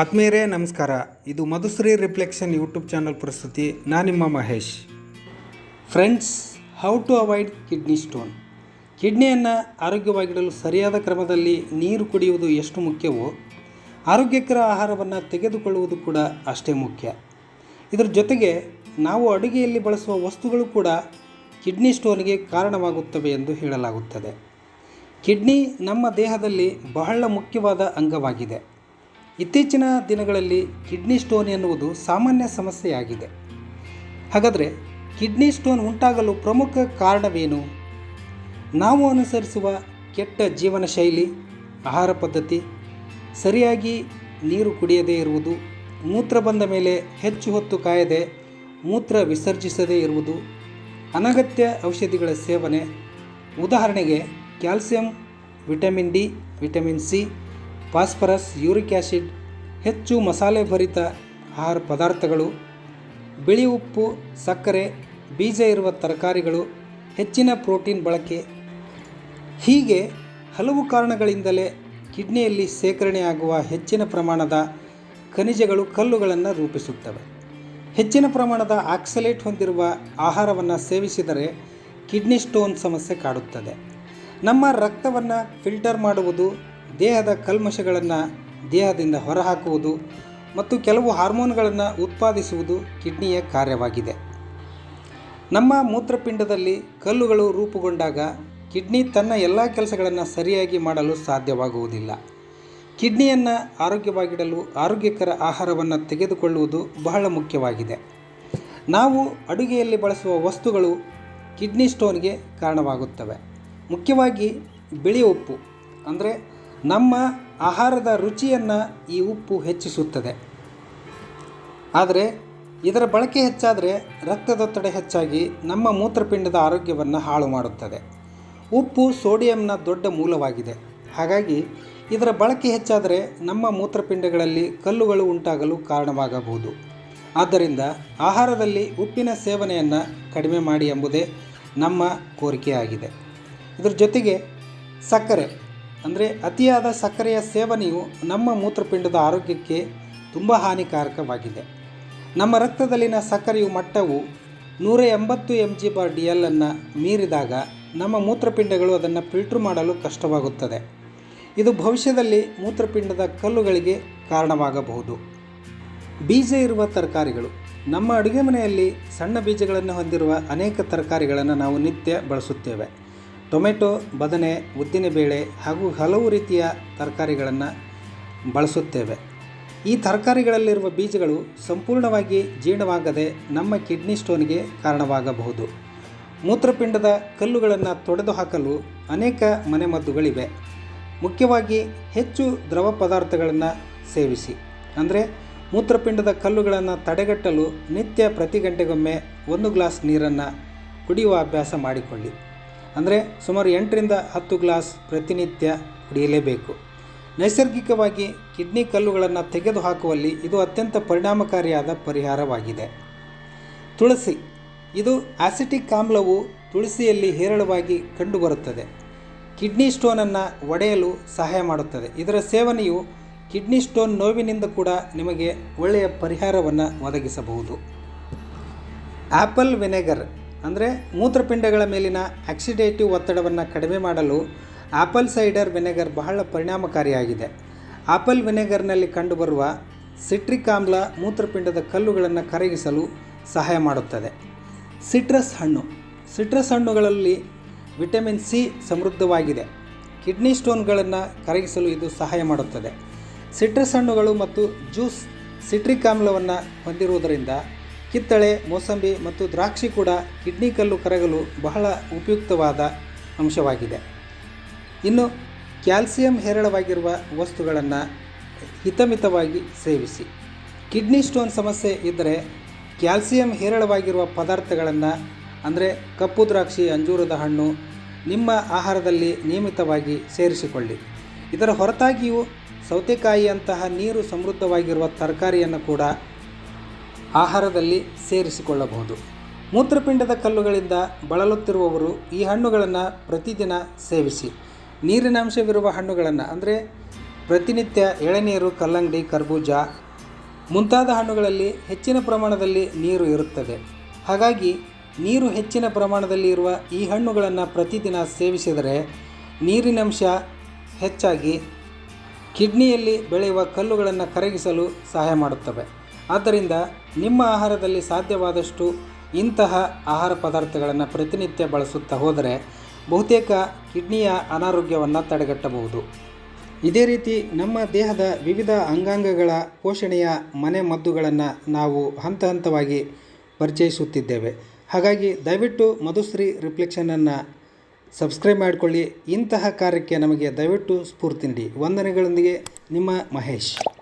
ಆತ್ಮೀಯರೇ, ನಮಸ್ಕಾರ. ಇದು ಮಧುಶ್ರೀ ರಿಫ್ಲೆಕ್ಷನ್ ಯೂಟ್ಯೂಬ್ ಚಾನಲ್ ಪ್ರಸ್ತುತಿ. ನಾನು ನಿಮ್ಮ Mahesh. Friends how to avoid kidney stone ಕಿಡ್ನಿಯನ್ನು ಆರೋಗ್ಯವಾಗಿಡಲು ಸರಿಯಾದ ಕ್ರಮದಲ್ಲಿ ನೀರು ಕುಡಿಯುವುದು ಎಷ್ಟು ಮುಖ್ಯವೋ, ಆರೋಗ್ಯಕರ ಆಹಾರವನ್ನು ತೆಗೆದುಕೊಳ್ಳುವುದು ಕೂಡ ಅಷ್ಟೇ ಮುಖ್ಯ. ಇದರ ಜೊತೆಗೆ, ನಾವು ಅಡುಗೆಯಲ್ಲಿ ಬಳಸುವ ವಸ್ತುಗಳು ಕೂಡ ಕಿಡ್ನಿ ಸ್ಟೋನ್ಗೆ ಕಾರಣವಾಗುತ್ತವೆ ಎಂದು ಹೇಳಲಾಗುತ್ತದೆ. ಕಿಡ್ನಿ ನಮ್ಮ ದೇಹದಲ್ಲಿ ಬಹಳ ಮುಖ್ಯವಾದ ಅಂಗವಾಗಿದೆ. ಇತ್ತೀಚಿನ ದಿನಗಳಲ್ಲಿ ಕಿಡ್ನಿ ಸ್ಟೋನ್ ಎನ್ನುವುದು ಸಾಮಾನ್ಯ ಸಮಸ್ಯೆಯಾಗಿದೆ. ಹಾಗಾದರೆ ಕಿಡ್ನಿ ಸ್ಟೋನ್ ಉಂಟಾಗಲು ಪ್ರಮುಖ ಕಾರಣವೇನು? ನಾವು ಅನುಸರಿಸುವ ಕೆಟ್ಟ ಜೀವನ ಶೈಲಿ, ಆಹಾರ ಪದ್ಧತಿ, ಸರಿಯಾಗಿ ನೀರು ಕುಡಿಯದೇ ಇರುವುದು, ಮೂತ್ರ ಬಂದ ಮೇಲೆ ಹೆಚ್ಚು ಹೊತ್ತು ಕಾಯದೆ ಮೂತ್ರ ವಿಸರ್ಜಿಸದೇ ಇರುವುದು, ಅನಗತ್ಯ ಔಷಧಿಗಳ ಸೇವನೆ, ಉದಾಹರಣೆಗೆ calcium, vitamin D, vitamin C phosphorus, uric acid ಹೆಚ್ಚು ಮಸಾಲೆ ಭರಿತ ಆಹಾರ ಪದಾರ್ಥಗಳು, ಬಿಳಿ ಉಪ್ಪು, ಸಕ್ಕರೆ, ಬೀಜ ಇರುವ ತರಕಾರಿಗಳು, ಹೆಚ್ಚಿನ ಪ್ರೋಟೀನ್ ಬಳಕೆ. ಹೀಗೆ ಹಲವು ಕಾರಣಗಳಿಂದಲೇ ಕಿಡ್ನಿಯಲ್ಲಿ ಶೇಖರಣೆಯಾಗುವ ಹೆಚ್ಚಿನ ಪ್ರಮಾಣದ ಖನಿಜಗಳು ಕಲ್ಲುಗಳನ್ನು ರೂಪಿಸುತ್ತವೆ. ಹೆಚ್ಚಿನ ಪ್ರಮಾಣದ ಆಕ್ಸಲೇಟ್ ಹೊಂದಿರುವ ಆಹಾರವನ್ನು ಸೇವಿಸಿದರೆ ಕಿಡ್ನಿ ಸ್ಟೋನ್ ಸಮಸ್ಯೆ ಕಾಡುತ್ತದೆ. ನಮ್ಮ ರಕ್ತವನ್ನು ಫಿಲ್ಟರ್ ಮಾಡುವುದು ದೇಹದ ಕಲ್ಮಶಗಳನ್ನು ದೇಹದಿಂದ ಹೊರಹಾಕುವುದು ಮತ್ತು ಕೆಲವು ಹಾರ್ಮೋನ್ಗಳನ್ನು ಉತ್ಪಾದಿಸುವುದು ಕಿಡ್ನಿಯ ಕಾರ್ಯವಾಗಿದೆ. ನಮ್ಮ ಮೂತ್ರಪಿಂಡದಲ್ಲಿ ಕಲ್ಲುಗಳು ರೂಪುಗೊಂಡಾಗ ಕಿಡ್ನಿ ತನ್ನ ಎಲ್ಲ ಕೆಲಸಗಳನ್ನು ಸರಿಯಾಗಿ ಮಾಡಲು ಸಾಧ್ಯವಾಗುವುದಿಲ್ಲ. ಕಿಡ್ನಿಯನ್ನು ಆರೋಗ್ಯವಾಗಿಡಲು ಆರೋಗ್ಯಕರ ಆಹಾರವನ್ನು ತೆಗೆದುಕೊಳ್ಳುವುದು ಬಹಳ ಮುಖ್ಯವಾಗಿದೆ. ನಾವು ಅಡುಗೆಯಲ್ಲಿ ಬಳಸುವ ವಸ್ತುಗಳು ಕಿಡ್ನಿ ಸ್ಟೋನ್ಗೆ ಕಾರಣವಾಗುತ್ತವೆ. ಮುಖ್ಯವಾಗಿ ಬಿಳಿ ಉಪ್ಪು, ಅಂದರೆ ನಮ್ಮ ಆಹಾರದ ರುಚಿಯನ್ನು ಈ ಉಪ್ಪು ಹೆಚ್ಚಿಸುತ್ತದೆ. ಆದರೆ, ಇದರ ಬಳಕೆ ಹೆಚ್ಚಾದರೆ ರಕ್ತದೊತ್ತಡ ಹೆಚ್ಚಾಗಿ ನಮ್ಮ ಮೂತ್ರಪಿಂಡದ ಆರೋಗ್ಯವನ್ನು ಹಾಳು ಮಾಡುತ್ತದೆ. ಉಪ್ಪು ಸೋಡಿಯಂನ ದೊಡ್ಡ ಮೂಲವಾಗಿದೆ. ಹಾಗಾಗಿ, ಇದರ ಬಳಕೆ ಹೆಚ್ಚಾದರೆ ನಮ್ಮ ಮೂತ್ರಪಿಂಡಗಳಲ್ಲಿ ಕಲ್ಲುಗಳು ಉಂಟಾಗಲು ಕಾರಣವಾಗಬಹುದು. ಆದ್ದರಿಂದ ಆಹಾರದಲ್ಲಿ ಉಪ್ಪಿನ ಸೇವನೆಯನ್ನು ಕಡಿಮೆ ಮಾಡಿ ಎಂಬುದೇ ನಮ್ಮ ಕೋರಿಕೆಯಾಗಿದೆ. ಇದರ ಜೊತೆಗೆ ಸಕ್ಕರೆ. ಅಂದರೆ ಅತಿಯಾದ ಸಕ್ಕರೆಯ ಸೇವನೆಯು ನಮ್ಮ ಮೂತ್ರಪಿಂಡದ ಆರೋಗ್ಯಕ್ಕೆ ತುಂಬ ಹಾನಿಕಾರಕವಾಗಿದೆ. ನಮ್ಮ ರಕ್ತದಲ್ಲಿನ ಸಕ್ಕರೆಯ ಮಟ್ಟವು ನೂರ ಎಂಬತ್ತು ಎಂ ಜಿ ಬಾರ್ ಡಿ ಎಲ್ಲನ್ನು ಮೀರಿದಾಗ ನಮ್ಮ ಮೂತ್ರಪಿಂಡಗಳು ಅದನ್ನು ಫಿಲ್ಟ್ರ್ ಮಾಡಲು ಕಷ್ಟವಾಗುತ್ತದೆ. ಇದು ಭವಿಷ್ಯದಲ್ಲಿ ಮೂತ್ರಪಿಂಡದ ಕಲ್ಲುಗಳಿಗೆ ಕಾರಣವಾಗಬಹುದು. ಬೀಜ ಇರುವ ತರಕಾರಿಗಳು. ನಮ್ಮ ಅಡುಗೆ ಮನೆಯಲ್ಲಿ ಸಣ್ಣ ಬೀಜಗಳನ್ನು ಹೊಂದಿರುವ ಅನೇಕ ತರಕಾರಿಗಳನ್ನು ನಾವು ನಿತ್ಯ ಬಳಸುತ್ತೇವೆ. ಟೊಮೆಟೊ, ಬದನೆ ಉದ್ದಿನಬೇಳೆ ಹಾಗೂ ಹಲವು ರೀತಿಯ ತರಕಾರಿಗಳನ್ನು ಬಳಸುತ್ತೇವೆ. ಈ ತರಕಾರಿಗಳಲ್ಲಿರುವ ಬೀಜಗಳು ಸಂಪೂರ್ಣವಾಗಿ ಜೀರ್ಣವಾಗದೆ ನಮ್ಮ ಕಿಡ್ನಿ ಸ್ಟೋನ್ಗೆ ಕಾರಣವಾಗಬಹುದು. ಮೂತ್ರಪಿಂಡದ ಕಲ್ಲುಗಳನ್ನು ತೊಡೆದು ಹಾಕಲು ಅನೇಕ ಮನೆಮದ್ದುಗಳಿವೆ. ಮುಖ್ಯವಾಗಿ ಹೆಚ್ಚು ದ್ರವ ಪದಾರ್ಥಗಳನ್ನು ಸೇವಿಸಿ. ಅಂದರೆ ಮೂತ್ರಪಿಂಡದ ಕಲ್ಲುಗಳನ್ನು ತಡೆಗಟ್ಟಲು ನಿತ್ಯ ಪ್ರತಿ ಗಂಟೆಗೊಮ್ಮೆ ಒಂದು ಗ್ಲಾಸ್ ನೀರನ್ನು ಕುಡಿಯುವ ಅಭ್ಯಾಸ ಮಾಡಿಕೊಳ್ಳಿ. ಅಂದರೆ ಸುಮಾರು ಎಂಟರಿಂದ ಹತ್ತು ಗ್ಲಾಸ್ ಪ್ರತಿನಿತ್ಯ ಕುಡಿಯಲೇಬೇಕು. ನೈಸರ್ಗಿಕವಾಗಿ ಕಿಡ್ನಿ ಕಲ್ಲುಗಳನ್ನು ತೆಗೆದುಹಾಕುವಲ್ಲಿ ಇದು ಅತ್ಯಂತ ಪರಿಣಾಮಕಾರಿಯಾದ ಪರಿಹಾರವಾಗಿದೆ. ತುಳಸಿ. ಇದು ಆಸಿಟಿಕ್ ಆಮ್ಲವು ತುಳಸಿಯಲ್ಲಿ ಹೇರಳವಾಗಿ ಕಂಡುಬರುತ್ತದೆ. ಕಿಡ್ನಿ ಸ್ಟೋನನ್ನು ಒಡೆಯಲು ಸಹಾಯ ಮಾಡುತ್ತದೆ. ಇದರ ಸೇವನೆಯು ಕಿಡ್ನಿ ಸ್ಟೋನ್ ನೋವಿನಿಂದ ಕೂಡ ನಿಮಗೆ ಒಳ್ಳೆಯ ಪರಿಹಾರವನ್ನು ಒದಗಿಸಬಹುದು. Apple vinegar. ಅಂದರೆ ಮೂತ್ರಪಿಂಡಗಳ ಮೇಲಿನ ಆಕ್ಸಿಡೇಟಿವ್ ಒತ್ತಡವನ್ನು ಕಡಿಮೆ ಮಾಡಲು ಆಪಲ್ ಸೈಡರ್ ವಿನೆಗರ್ ಬಹಳ ಪರಿಣಾಮಕಾರಿಯಾಗಿದೆ. ಆಪಲ್ ವಿನೆಗರ್ನಲ್ಲಿ ಕಂಡುಬರುವ ಸಿಟ್ರಿಕ್ ಆಮ್ಲ ಮೂತ್ರಪಿಂಡದ ಕಲ್ಲುಗಳನ್ನು ಕರಗಿಸಲು ಸಹಾಯ ಮಾಡುತ್ತದೆ. ಸಿಟ್ರಸ್ ಹಣ್ಣು. ಸಿಟ್ರಸ್ ಹಣ್ಣುಗಳಲ್ಲಿ ವಿಟಮಿನ್ ಸಿ ಸಮೃದ್ಧವಾಗಿದೆ. ಕಿಡ್ನಿ ಸ್ಟೋನ್ಗಳನ್ನು ಕರಗಿಸಲು ಇದು ಸಹಾಯ ಮಾಡುತ್ತದೆ. ಸಿಟ್ರಸ್ ಹಣ್ಣುಗಳು ಮತ್ತು ಜ್ಯೂಸ್ ಸಿಟ್ರಿಕ್ ಆಮ್ಲವನ್ನು ಹೊಂದಿರುವುದರಿಂದ ಕಿತ್ತಳೆ, ಮೋಸಂಬಿ ಮತ್ತು ದ್ರಾಕ್ಷಿ ಕೂಡ ಕಿಡ್ನಿ ಕಲ್ಲು ಕರಗಲು ಬಹಳ ಉಪಯುಕ್ತವಾದ ಅಂಶವಾಗಿದೆ. ಇನ್ನು ಕ್ಯಾಲ್ಸಿಯಂ ಹೇರಳವಾಗಿರುವ ವಸ್ತುಗಳನ್ನು ಹಿತಮಿತವಾಗಿ ಸೇವಿಸಿ. ಕಿಡ್ನಿ ಸ್ಟೋನ್ ಸಮಸ್ಯೆ ಇದ್ದರೆ ಕ್ಯಾಲ್ಸಿಯಂ ಹೇರಳವಾಗಿರುವ ಪದಾರ್ಥಗಳನ್ನು, ಅಂದರೆ ಕಪ್ಪು ದ್ರಾಕ್ಷಿ, ಅಂಜೂರದ ಹಣ್ಣು, ನಿಮ್ಮ ಆಹಾರದಲ್ಲಿ ನಿಯಮಿತವಾಗಿ ಸೇರಿಸಿಕೊಳ್ಳಿ. ಇದರ ಹೊರತಾಗಿಯೂ ಸೌತೆಕಾಯಿಯಂತಹ ನೀರು ಸಮೃದ್ಧವಾಗಿರುವ ತರಕಾರಿಯನ್ನು ಕೂಡ ಆಹಾರದಲ್ಲಿ ಸೇರಿಸಿಕೊಳ್ಳಬಹುದು. ಮೂತ್ರಪಿಂಡದ ಕಲ್ಲುಗಳಿಂದ ಬಳಲುತ್ತಿರುವವರು ಈ ಹಣ್ಣುಗಳನ್ನು ಪ್ರತಿದಿನ ಸೇವಿಸಿ. ನೀರಿನಾಂಶವಿರುವ ಹಣ್ಣುಗಳನ್ನು, ಅಂದರೆ ಪ್ರತಿನಿತ್ಯ ಎಳನೀರು ಕಲ್ಲಂಗಡಿ, ಕರ್ಬೂಜ, ಮುಂತಾದ ಹಣ್ಣುಗಳಲ್ಲಿ ಹೆಚ್ಚಿನ ಪ್ರಮಾಣದಲ್ಲಿ ನೀರು ಇರುತ್ತದೆ. ಹಾಗಾಗಿ ನೀರು ಹೆಚ್ಚಿನ ಪ್ರಮಾಣದಲ್ಲಿ ಇರುವ ಈ ಹಣ್ಣುಗಳನ್ನು ಪ್ರತಿದಿನ ಸೇವಿಸಿದರೆ ನೀರಿನಂಶ ಹೆಚ್ಚಾಗಿ ಕಿಡ್ನಿಯಲ್ಲಿ ಬೆಳೆಯುವ ಕಲ್ಲುಗಳನ್ನು ಕರಗಿಸಲು ಸಹಾಯ ಮಾಡುತ್ತವೆ. ಆದ್ದರಿಂದ ನಿಮ್ಮ ಆಹಾರದಲ್ಲಿ ಸಾಧ್ಯವಾದಷ್ಟು ಇಂತಹ ಆಹಾರ ಪದಾರ್ಥಗಳನ್ನು ಪ್ರತಿನಿತ್ಯ ಬಳಸುತ್ತಾ ಹೋದರೆ ಬಹುತೇಕ ಕಿಡ್ನಿಯ ಅನಾರೋಗ್ಯವನ್ನು ತಡೆಗಟ್ಟಬಹುದು. ಇದೇ ರೀತಿ ನಮ್ಮ ದೇಹದ ವಿವಿಧ ಅಂಗಾಂಗಗಳ ಪೋಷಣೆಯ ಮನೆ ಮದ್ದುಗಳನ್ನು ನಾವು ಹಂತ ಹಂತವಾಗಿ ಪರಿಚಯಿಸುತ್ತಿದ್ದೇವೆ. ಹಾಗಾಗಿ ದಯವಿಟ್ಟು ಮಧುಶ್ರೀ ರಿಫ್ಲೆಕ್ಷನನ್ನು ಸಬ್ಸ್ಕ್ರೈಬ್ ಮಾಡಿಕೊಳ್ಳಿ. ಇಂತಹ ಕಾರ್ಯಕ್ಕೆ ನಮಗೆ ದಯವಿಟ್ಟು ಸ್ಫೂರ್ತಿ ನೀಡಿ. ವಂದನೆಗಳೊಂದಿಗೆ ನಿಮ್ಮ ಮಹೇಶ್.